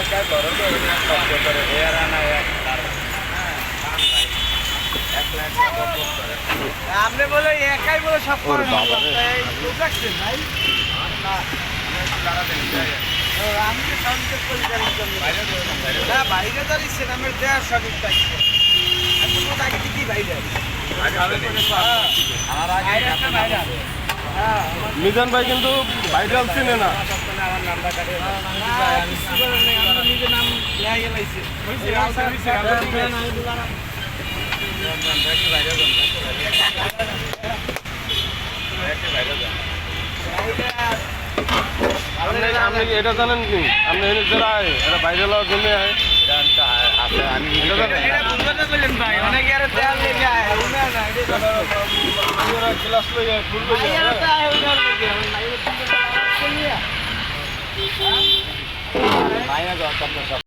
একা বড় কষ্ট করে এর আনা এক করে আপনি বলে একাই বলে সব ওর করেন। বাবা রে। এই লোক রাখছেন ভাই। না আমি আমি তো সাউন্ড চেক করি না বাইরে দাঁড়িয়েছেন আমার দেওয়ার সঠিক থাকছে আমি তো আগে দিদি বাইরে। হ্যাঁ মিজান ভাই কিন্তু ভাইরাল চিনে না। আমার নাম্বার কাটে আমরা নাম গেলাইছে। বাইরে বাইরে এটা জানেন কি আপনি এনে যারা এটা ভাইরাল হওয়ার জন্য আমি জানেন? এটা বুঝতে নাই, এটা